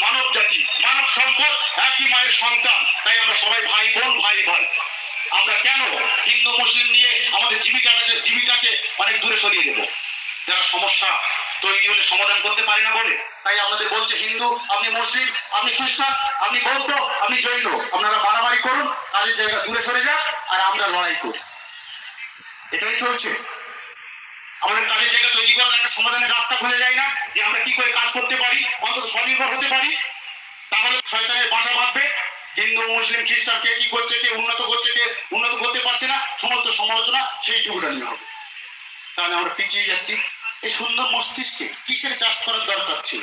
মানব জাতি, মানব সম্পদ, একই মায়ের সন্তান। তাই আমরা সবাই ভাই বোন, ভাই ভাই। আমরা কেন হিন্দু, মুসলিম নিয়ে আমাদের জীবিকাটাকে, জীবিকাকে অনেক দূরে সরিয়ে দেব? যারা সমস্যা তৈরি হলে সমাধান করতে পারি না বলে, তাই আপনাদের বলছে হিন্দু, আপনি মুসলিম, আপনি খ্রিস্টান, আপনি বৌদ্ধ, আপনি জৈন। আপনারা মারামারি করুন, তাদের জায়গা দূরে সরে যান আর আমরা লড়াই করি। এটাই চলছে। আমাদের কাজের জায়গা তৈরি করার একটা সমাধানের রাস্তা খুলে যায় না, যে আমরা কি করে কাজ করতে পারি অন্তত স্বনির্ভর হতে পারি, তাহলে শয়তানের বাসা বাঁধবে। হিন্দু, মুসলিম, খ্রিস্টান, কে কি করছে, কে উন্নত করছে, কে উন্নত করতে পারছে না, সমস্ত সমালোচনা সেইটুকুটা নিয়ে হবে। তাহলে আমরা পিছিয়ে যাচ্ছি। এই সুন্দর মস্তিষ্কে কিসের চাষ করার দরকার ছিল?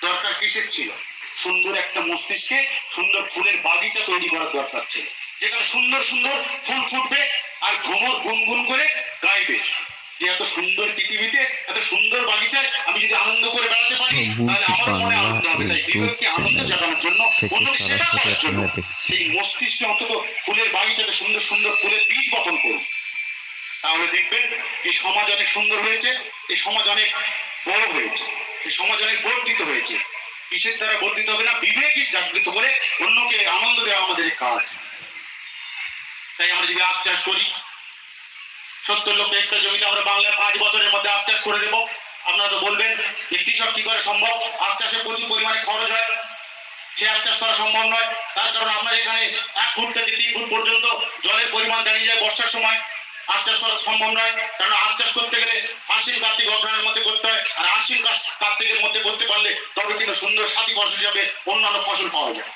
দরকার কিসের ছিল? সুন্দর একটা মস্তিষ্কে সুন্দর ফুলের বাগিচা তৈরি করার দরকার ছিল। যেখানে সুন্দর সুন্দর ফুল ফুটবে আর ভ্রমর গুনগুন করে গাইবে যে এত সুন্দর পৃথিবীতে এত সুন্দর বাগিচায় আমি যদি আনন্দ করে বেড়াতে পারি তাহলে আমার মনে আনন্দ হবে। তাই বিবেককে আনন্দ জাগানোর জন্য অন্য সেবা করার জন্য সেই মস্তিষ্কে অন্তত ফুলের বাগিচাতে সুন্দর সুন্দর ফুলের বীজ বপন করুন। তাহলে দেখবেন এই সমাজ অনেক সুন্দর হয়েছে এই সমাজ অনেক বড় হয়েছে এই সমাজ অনেক বর্ধিত হয়েছে। কিসের দ্বারা বর্ধিত হবে না? বিবেকই জাগৃত করে অন্যকে আনন্দ দেওয়া আমাদের কাজ। তাই আমরা যদি আখ চাষ করি সত্তর লক্ষ হেক্টর জমিতে আমরা বাংলায় পাঁচ বছরের মধ্যে আখ চাষ করে দেবো। আপনারা তো বলবেন যে কৃষক কি করে সম্ভব? আখ চাষে প্রচুর পরিমাণে খরচ হয়। সে আখ চাষ করা সম্ভব নয়। তার কারণ আপনার এখানে এক ফুট থেকে তিন ফুট পর্যন্ত জলের পরিমাণ দাঁড়িয়ে যায় বর্ষার সময়। আখ চাষ করা সম্ভব নয়। কারণ আখ চাষ করতে গেলে আশ্বিন কার্তিক অগ্রহণের মধ্যে করতে হয়। আর আশ্বিন কার্তিকের মধ্যে করতে পারলে তবে কিন্তু সুন্দর সাথী ফসল হিসাবে অন্যান্য ফসল পাওয়া যায়।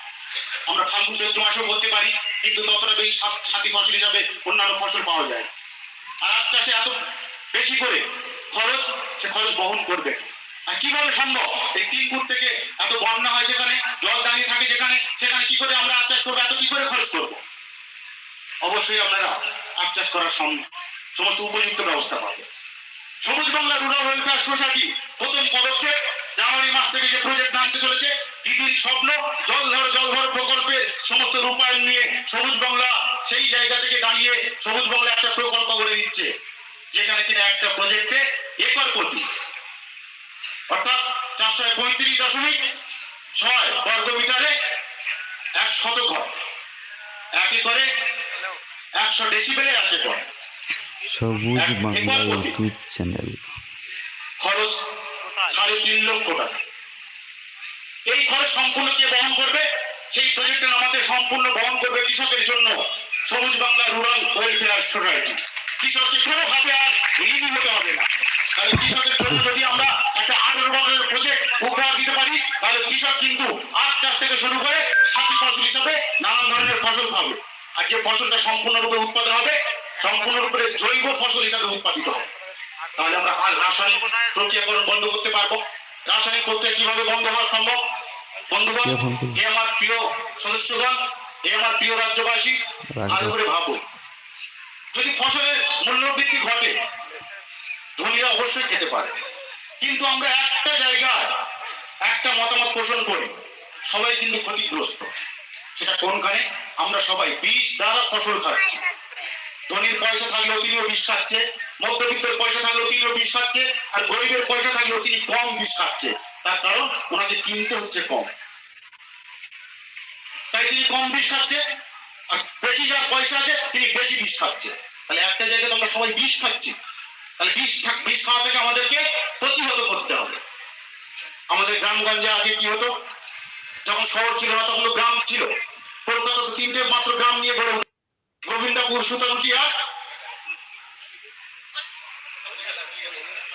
আমরা ফাল্গুন চৈত্র মাসেও করতে পারি, কিন্তু ততটা বেশি সাথী ফসল হিসাবে অন্যান্য ফসল পাওয়া যায় আখ চাষে এত বেশি করে খরচ, সে খরচ বহন করবে। আর কীভাবে সম্ভব? এই তিন ফুট থেকে এত বন্যা হয় যেখানে, জল দাঁড়িয়ে থাকে যেখানে, সেখানে কি করে আমরা আখ চাষ করব? এত কি করে খরচ করব? অবশ্যই আপনারা আখ চাষ করার সম- সমস্ত উপযুক্ত ব্যবস্থা পাবে সবুজ বাংলা রুরাল ওয়েলফেয়ার সোসাইটি প্রথম পদক্ষেপ। জানুয়ারি মাস থেকে যে প্রজেক্ট নামতে চলেছে দিদির স্বপ্ন জল ধরো জল ধরো প্রকল্পের সমস্ত রূপায়ণ নিয়ে সবুজ বাংলা সেই জায়গা থেকে দাঁড়িয়ে সবুজ বাংলা একটা প্রকল্প করে দিচ্ছে যেখানে কিনা একটা প্রজেক্টে একর প্রতি। অর্থাৎ চারশো পঁয়ত্রিশ দশমিক ছয় বর্গ মিটারে এক শতক হয়। এক একরে একশো ডেসিবেলে এক একর। সবুজ বাংলা ইউটিউব চ্যানেল। খরচ সাড়ে তিন লক্ষ টাকা। এই খরচ সম্পূর্ণ কে বহন করবে? সেই প্রজেক্টে নামাতে সম্পূর্ণ বহন করবে কৃষকের জন্য সবুজ বাংলা রুরাল ওয়েলফেয়ার সোসাইটি কৃষককে কোনোভাবে আর ঋণী হতে হবে না। তাহলে কৃষকের জন্য যদি আমরা একটা আঠারো বছরের প্রজেক্ট উপহার দিতে পারি, তাহলে কৃষক কিন্তু আখ চাষ থেকে শুরু করে সাথী ফসল হিসাবে নানান ধরনের ফসল পাবে আর যে ফসলটা সম্পূর্ণরূপে উৎপাদন হবে, সম্পূর্ণরূপে জৈব ফসল হিসাবে উৎপাদিত হবে। তাহলে আমরা আজ রাসায়নিক প্রক্রিয়াকরণ বন্ধ করতে পারব। রাসায়নিক প্রক্রিয়া কীভাবে বন্ধ হওয়া সম্ভব? বন্ধুগণ? এ আমার প্রিয় সদস্যগণ এ আমার প্রিয় রাজ্যবাসী রাজ্য- ভালো করে ভাবুন। যদি ফসলের মূল্যবৃদ্ধি ঘটে ধনীরা অবশ্যই খেতে পারে। কিন্তু আমরা একটা জায়গায় একটা মতামত পোষণ করি সবাই কিন্তু ক্ষতিগ্রস্ত। সেটা কোনখানে? আমরা সবাই বিষ দ্বারা ফসল খাচ্ছি। ধনীর পয়সা থাকলেও তিনিও বিষ খাচ্ছে। মধ্যবিত্তের পয়সা থাকলেও তিনিও বিষ খাচ্ছে, আর গরিবের পয়সা থাকলেও তিনি কম বিষ খাচ্ছে। তার কারণ ওনাকে কিনতে হচ্ছে কম। তাই তিনি কম বিষ খাচ্ছে, আর বেশি যার পয়সা আছে, তিনি বেশি বিষ খাচ্ছে। তাহলে একটা জায়গায় আমরা সবাই বিষ খাচ্ছি। তাহলে বিষ বিষ খাওয়া থেকে আমাদেরকে প্রতিহত করতে হবে। আমাদের গ্রামগঞ্জে আগে কি হতো? যখন শহর ছিল না তখন গ্রাম ছিল। কলকাতা তো তিনটে মাত্র গ্রাম নিয়ে গড়ে। গোবিন্দাপুর সুতানুটি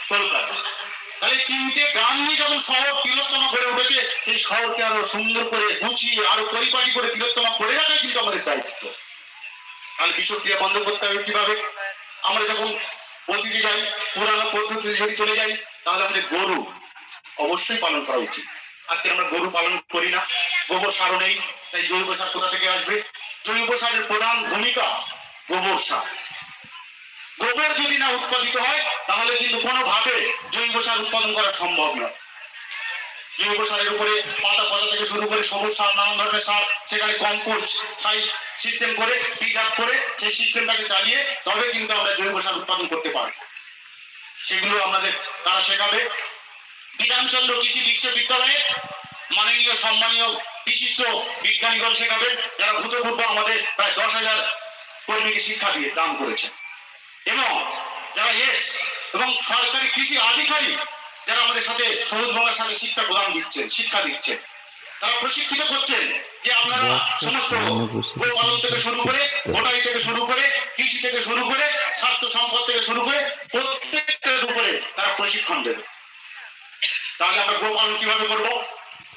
কলকাতা তাহলে তিনটে গ্রাম নিয়ে যখন শহর তিলোত্তমা গড়ে উঠেছে, সেই শহরকে আরও সুন্দর করে গুছিয়ে, আরও পরিপাটি করে তিলোত্তমা করে রাখাই কিন্তু আমাদের দায়িত্ব। তাহলে বিষক্রিয়া বন্ধ করতে হবে কীভাবে? আমরা যখন অতিথি যাই, পুরানো পদ্ধতিতে যদি চলে যাই, তাহলে আমাদের গরু অবশ্যই পালন করা উচিত। আজকে আমরা গরু পালন করি না। গোবর সারও নেই, তাই জৈব সার কোথা থেকে আসবে? জৈব সারের প্রধান ভূমিকা গোবর সার। গোবর যদি না উৎপাদিত হয়, তাহলে কিন্তু কোনোভাবে জৈব সার উৎপাদন করা সম্ভব নয়। জৈব সারের উপরে পাতা পচা থেকে শুরু করে সবুজ সার, নানান ধরনের সার সেখানে কম্পোস্ট সাইজ সিস্টেম করে ডিজার্ভ করে সেই সিস্টেমটাকে চালিয়ে তবে কিন্তু আমরা জৈব সার উৎপাদন করতে পারব সেগুলো আমাদের তারা শেখাবে। বিধানচন্দ্র কৃষি বিশ্ববিদ্যালয়ে মাননীয়, সম্মানীয় বিশিষ্ট বিজ্ঞানীগণ শেখাবেন, যারা ভূতপূর্ব আমাদের প্রায় দশ হাজার কর্মীকে শিক্ষা দিয়ে দান করেছেন। এবং যারা এক্স এবং সরকারি কৃষি আধিকারিক যারা আমাদের সাথে সবুজ বাংলার সাথে শিক্ষা প্রদান দিচ্ছেন শিক্ষা দিচ্ছেন তারা প্রশিক্ষিত করছেন যে আপনারা সমস্ত সামনে বসে গো পালন থেকে শুরু করে গোটাই থেকে শুরু করে কৃষি থেকে শুরু করে স্বাস্থ্য সম্পদ থেকে শুরু করে প্রত্যেকটার উপরে তারা প্রশিক্ষণ দেবে। তাহলে আমরা গো পালন কীভাবে করব?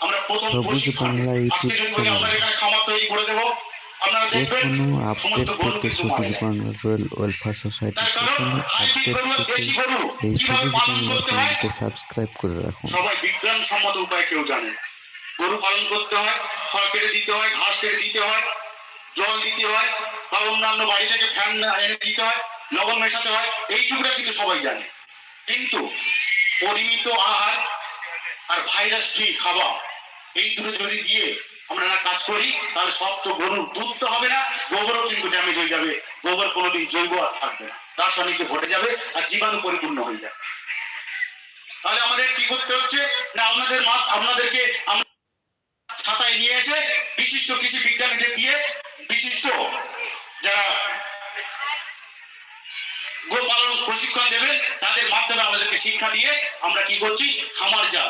আমরা প্রথম প্রশিক্ষণ আজকে যদি বলি এখানে খামার তৈরি করে দেবো। যে কোনো আপডেট পেতে সবুজ বাংলা রয়্যাল ওয়েলফেয়ার সোসাইটি যে কোনো আপডেট পেতে এই সবুজ পালন বাংলা করতে হয়? চ্যানেলকে সাবস্ক্রাইব করে রাখুন। সবাই বিজ্ঞানসম্মত উপায় কেউ জানে। গরু পালন করতে হয় খড় কেটে দিতে হয় ঘাস কেটে দিতে হয় জল দিতে হয় বা অন্যান্য বাড়ি থেকে ফ্যান এনে দিতে হয় লবণ মেশাতে হয় এইটুকুটা কিন্তু সবাই জানে। কিন্তু পরিমিত আহার আর ভাইরাস ফ্রি খাবার এই দুটো যদি দিয়ে আমরা না কাজ করি, তাহলে সব তো গরুর দুধ তো হবে না, গোবরও কিন্তু ড্যামেজ হয়ে যাবে। গোবর কোনোদিন জৈব আর থাকবে না। রাসায়নিকে ঘটে যাবে আর জীবাণু পরিপূর্ণ হয়ে যাবে। তাহলে আমাদের কি করতে হচ্ছে? না, আপনাদের মা আপনাদেরকে ছাতায় নিয়ে এসে বিশিষ্ট কৃষি বিজ্ঞানীদের দিয়ে বিশিষ্ট যারা গোপালন প্রশিক্ষণ দেবেন, তাদের মাধ্যমে আমাদেরকে শিক্ষা দিয়ে আমরা কি করছি? খামার যা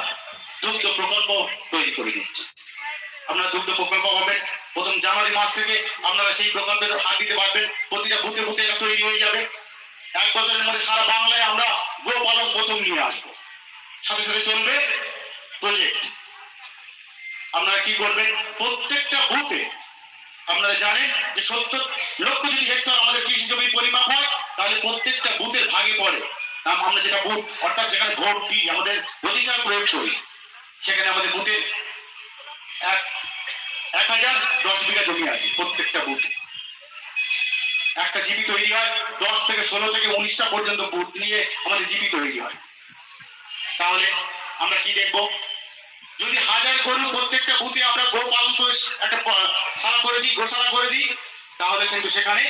দুগ্ধ প্রকল্প তৈরি করে দিচ্ছি। আপনারা দুগ্ধ প্রকল্প পাবেন প্রথম জানুয়ারি মাস থেকে আপনারা সেই প্রকল্পের হাত দিতে পারবেন। প্রতিটা বুথে বুথে এটা তৈরি হয়ে যাবে। এক বছরের মধ্যে সারা বাংলায় আমরা গোপালন প্রথম নিয়ে আসব। সাথে সাথে চলবে প্রজেক্ট আপনারা কি করবেন? প্রত্যেকটা বুথে আপনারা জানেন যে সত্তর লক্ষ যদি হেক্টর আমাদের কৃষি জমির পরিমাপ হয়, তাহলে প্রত্যেকটা বুথের ভাগে পড়ে। আমরা যেটা বুথ, অর্থাৎ যেখানে ভোট দিই, আমাদের অধিকার প্রয়োগ করি, সেখানে আমাদের বুথের এক এক হাজার দশ বিঘা জমি আছে প্রত্যেকটা বুথে। একটা জিবি তৈরি হয়, দশ থেকে ষোলো থেকে উনিশটা পর্যন্ত বুথ নিয়ে আমাদের জিবি তৈরি হয়। তাহলে আমরা কি দেখব? যদি হাজার গরু প্রত্যেকটা বুথে আমরা গো পালন একটা শালা করে দিই, গোশালা করে দিই, তাহলে কিন্তু সেখানে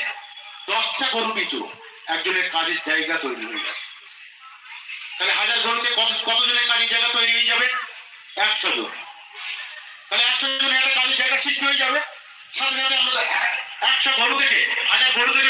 দশটা গরু পিছু, একজনের কাজের জায়গা তৈরি হয়ে যাবে। তাহলে হাজার গরুতে কত, কতজনের কাজের জায়গা তৈরি হয়ে যাবে? একশো জন। তাহলে একশো জন একটা কাজের জায়গা সৃষ্টি হয়ে যাবে। সাথে সাথে আমরা একশো গরু থেকে, হাজার গরু থেকে